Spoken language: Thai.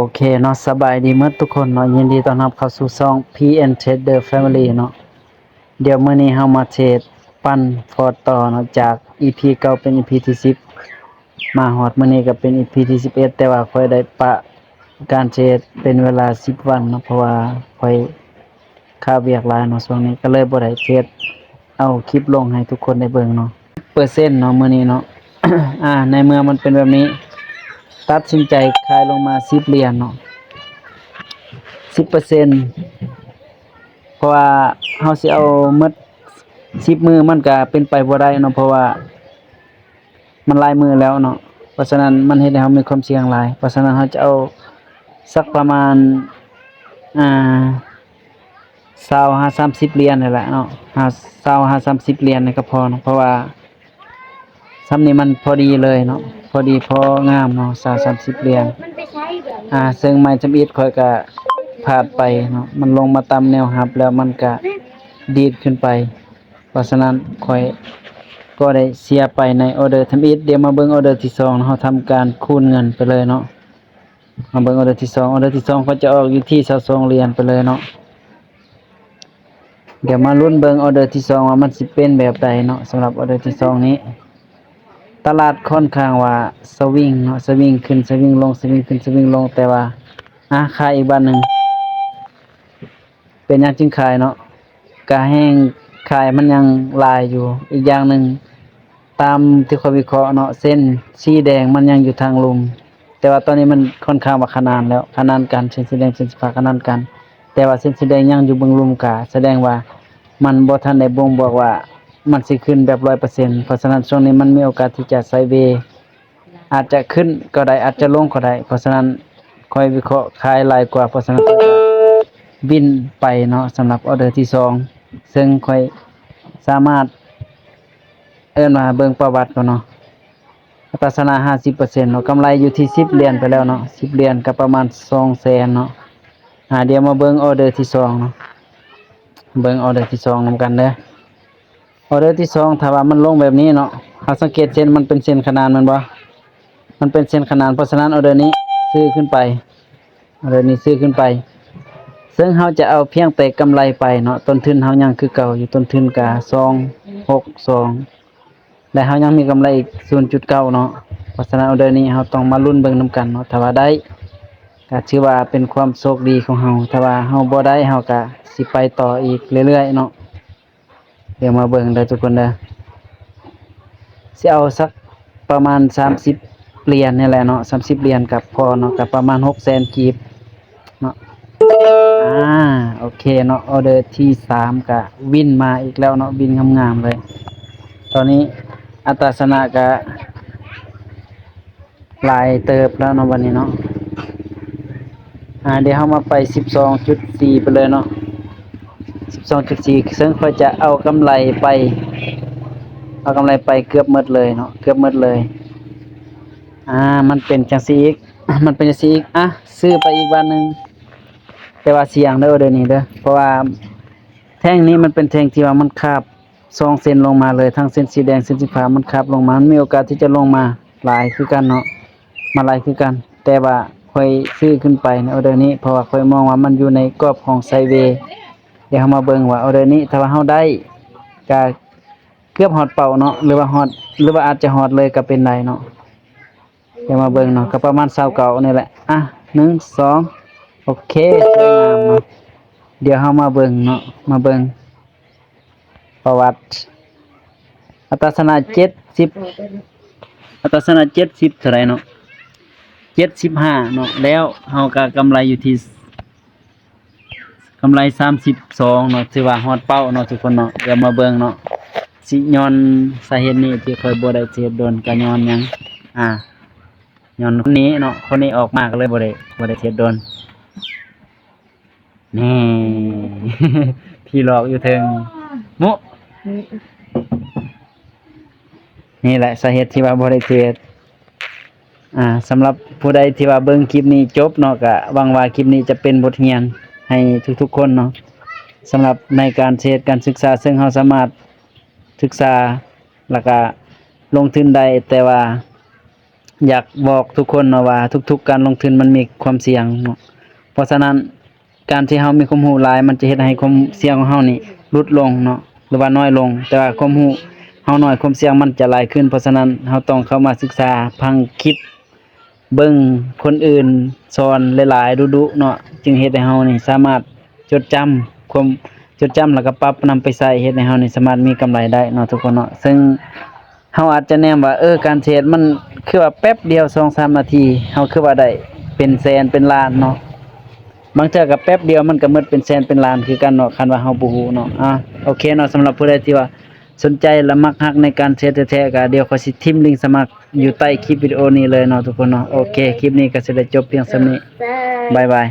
โอเคเนาะสบายดีหมดทุกคนเนาะยินดีต้อนรับเข้าสู่ช่อง PN Trader Family เนาะเดี๋ยวมื้อนี้เฮามาเทรดปั้นฟอร์ต่อเนาะจาก EP เก่าเป็น EP ที่10มาฮอดมื้อนี้ก็เป็น EP ที่11แต่ว่าค่อยได้ปะการเทรดเป็นเวลา 10 วันเนาะเพราะว่าค่อยค่าเวียกหลายเนาะช่วงนี้ก็เลยบ่ได้เทรดเอาคลิปลงให้ทุกคนได้เบิ่งเนาะเปอร์เซ็นต์เนาะมื้อนี้เนาะอ่าในเมื่อมันเป็นแบบนี้ ตัดสินใจขายลงมาสิบเหรียญเนาะสิบเปอร์เซ็นเพราะว่าเฮาสิเอาหมดสิบมือมันก็เป็นไปบ่ได้เนาะเพราะว่า มันลายมือแล้วเนาะเพราะฉะนั้นมันเฮ็ดให้เฮามีความเสี่ยงหลาย เพราะฉะนั้นเฮาจะเอาสักประมาณอ่า20 5 30เหรียญนี่แหละเนาะ5 20 5 30เหรียญนี่ก็พอเนาะเพราะว่าซ้ำนี้มันพอดีเลยเนาะ พอดีพองามเนาะสาสามสิบเหรียญอ่าซึ่งไม้จำอิดข่อยก็พาดไปเนาะมันลงมาตามแนวหับแล้วมันก็ดีดขึ้นไป เพราะฉะนั้นข่อยก็ได้เสียไปในออเดอร์ทำอิดเดี๋ยวมาเบิ่งออเดอร์ที่สองเนาะเราทำการคูณเงินไปเลยเนาะมาเบิ่งออเดอร์ที่สองออเดอร์ที่สองก็จะออกอยู่ที่22เหรียญไปเลยเนาะเดี๋ยวมาลุ้นเบิ่งออเดอร์ที่สองว่ามันสิเป็นแบบใดเนาะสำหรับออเดอร์ที่สองนี้ ตลาดค่อนข้างว่าสวิงเนาะสวิงขึ้นสวิงลงสวิงขึ้นสวิงลงแต่ว่าอะขายอีกบ้านหนึ่งเป็นยังจึงขายเนาะกาแห้งขายมันยังลายอยู่อีกอย่างหนึ่งตามที่เขาวิเคราะห์เนาะเส้นสีแดงมันยังอยู่ทางลุมแต่ว่าตอนนี้มันค่อนข้างว่าขนานแล้วขนานกันเส้นสีแดงเส้นสีฟ้าขนานกัน แต่ว่าเส้นสีแดงยังอยู่เบงลุมกาแสดงว่ามันบ่ทันได้บ่งบอกว่า มันสิขึ้นแบบร้อยเปอร์เซ็นต์เพราะฉะนั้นช่วงนี้มันมีโอกาสที่จะไซเวย์อาจจะขึ้นก็ได้อาจจะลงก็ได้ เพราะฉะนั้นคอยวิเคราะห์ขายลายกว่าเพราะฉะนั้นจะบินไปเนาะสำหรับออเดอร์ที่สองซึ่งคอยสามารถ เอิ้นว่าเบิ่งประวัติก่อนเนาะปัสนา50%เนาะกำไรอยู่ที่10เหรียญไปแล้วเนาะ10เหรียญก็ประมาณ2แสนเนาะอ่าเดี๋ยวมาเบิ่งออเดอร์ที่สองเนาะเบิ่งออเดอร์ที่สองนำกันเด้อ ออเดอร์ที่สองถ้าว่ามันลงแบบนี้เนาะเราสังเกตเส้นมันเป็นเส้นขนานมันบ่มันเป็นเส้นขนานเพราะฉะนั้นออเดอร์นี้ซื้อขึ้นไปออเดอร์นี้ซื้อขึ้นไป ซึ่งเราจะเอาเพียงแต่กำไรไปเนาะต้นทุนเรายังคือเก่าอยู่ต้นทุนกะ262และเรายังมีกำไรอีก0.9เก่าเนาะเพราะฉะนั้นออเดอร์นี้เราต้องมาลุ้นเบิ่งนํกันเนาะถ้าว่าได้ก็ถือว่าเป็นความโชคดีของเราถ้าว่าเราบ่ได้เราก็สิไปต่ออีกเรื่อยๆเนาะ เดี๋ยวมาเบิ่งเด้ทุกคนเด้อสิเอาสักประมาณ30เหรียญนี่แหละเนาะ30เหรียญกับพอเนาะกับประมาณ600,000กีบเนาะอ่าโอเคเนาะออเดอร์ที่3ก็วินมาอีกแล้วเนาะวินงามๆเลย ตอนนี้อัตราชนะก็หลายเติบแล้วเนาะวันนี้เนาะอ่าเดี๋ยวเฮามาไป12.4ไปเลยเนาะ 12.4 ซึ่งค่อยจะเอากำไรไป เอากำไรไปเกือบหมดเลยเนาะเกือบหมดเลย อ่า มันเป็นจังซีอีก มันเป็นจังซีอีก อะ ซื้อไปอีกวันหนึ่งแต่ว่าเสียงเด้อเดี๋ยวนี้เด้อเพราะว่าแท่งนี้มันเป็นแท่งที่ว่ามันคาบสองเส้นลงมาเลยทั้งเส้นสีแดงเส้นสีฟ้ามันคาบลงมา มันมีโอกาสที่จะลงมาหลายคือกันเนาะมาหลายคือกัน แต่ว่าค่อยซื้อขึ้นไปในออเดอร์นี้เพราะว่าค่อยมองว่ามันอยู่ในกรอบของไซเวย์ เดี๋ยวเรามาเบิ่งว่าออเดอร์นี้ถ้าว่าเฮาได้ก็เกือบฮอดเป่าเนาะหรือว่าฮอดหรือว่าอาจจะฮอดเลยก็เป็นได้เนาะเดี๋ยวมาเบิ่งเนาะก็ประมาณ20เก่านี่แหละอะ1 2โอเคสวยงามเนาะเดี๋ยวเฮามาเบิ่งเนาะมาเบิ่งประวัติอัตราสนะ70อัตราสนะ70เท่าไหร่เนาะ75เนาะแล้วเฮาก็กำไรอยู่ที่ กำไรสามสิบสองเนาะถือว่าฮอดเป้าเนาะทุกคนเนาะเดี๋ยวมาเบิ่งเนาะสิย้อนสาเหตุนี้ที่เคยบ่ได้เสียโดนก็ย้อนหยังอ่าย้อนคนนี้เนาะคนนี้ออกมาก็เลยบ่ได้บ่ได้เสียโดนนี่ พี่หลอกอยู่เทิงมุนี่แหละสาเหตุที่ว่าบ่ได้เทรดอ่าสำหรับผู้ใดที่ว่าเบิ่งคลิปนี้จบเนาะก็หวังว่าคลิปนี้จะเป็นบทเรียน ให้ทุกๆคนเนาะสำหรับในการเทรดการศึกษาซึ่งเราสามารถศึกษาแล้วก็ลงทุนได้แต่ว่า อยากบอกทุกคนเนาะว่า ทุก ๆ การลงทุนมันมีความเสี่ยงเนาะเพราะฉะนั้นการที่เฮามีความรู้หลาย มันจะเฮ็ดให้ความเสี่ยงของเฮานี่ลดลงเนาะหรือว่าน้อยลง แต่ว่าความรู้เฮาน้อยความเสี่ยงมันจะหลายขึ้นเพราะฉะนั้นเฮาต้องเข้ามาศึกษาพังคลิป เบิ่งคนอื่นสอนหลายๆดุๆเนาะจึงเฮ็ดให้เฮานี่สามารถจดจำความจดจำแล้วก็ปรับนำไปใช้เฮ็ดให้เฮานี่สามารถมีกำไรได้เนาะทุกคนเนาะซึ่งเฮาอาจจะแนมว่าเออการเทรดมันคือว่าแป๊บเดียว2-3นาทีเฮาคือว่าได้เป็นแสนเป็นล้านเนาะบางเทื่อก็แป๊บเดียวมันก็หมดเป็นแสนเป็นล้านคือกันเนาะคันว่าเฮาบ่ฮู้เนาะอะโอเคเนาะสำหรับผู้ใดที่ว่า สนใจและมักฮักในการเทรดแท้ๆก็เดี๋ยวขอยสิทิมลิงก์สมัครอยู่ใต้คลิปวิดีโอนี้เลยเนาะทุกคนเนาะโอเคคลิปนี้ก็สิได้จบเพียงส่านี้ Bye. บายบาย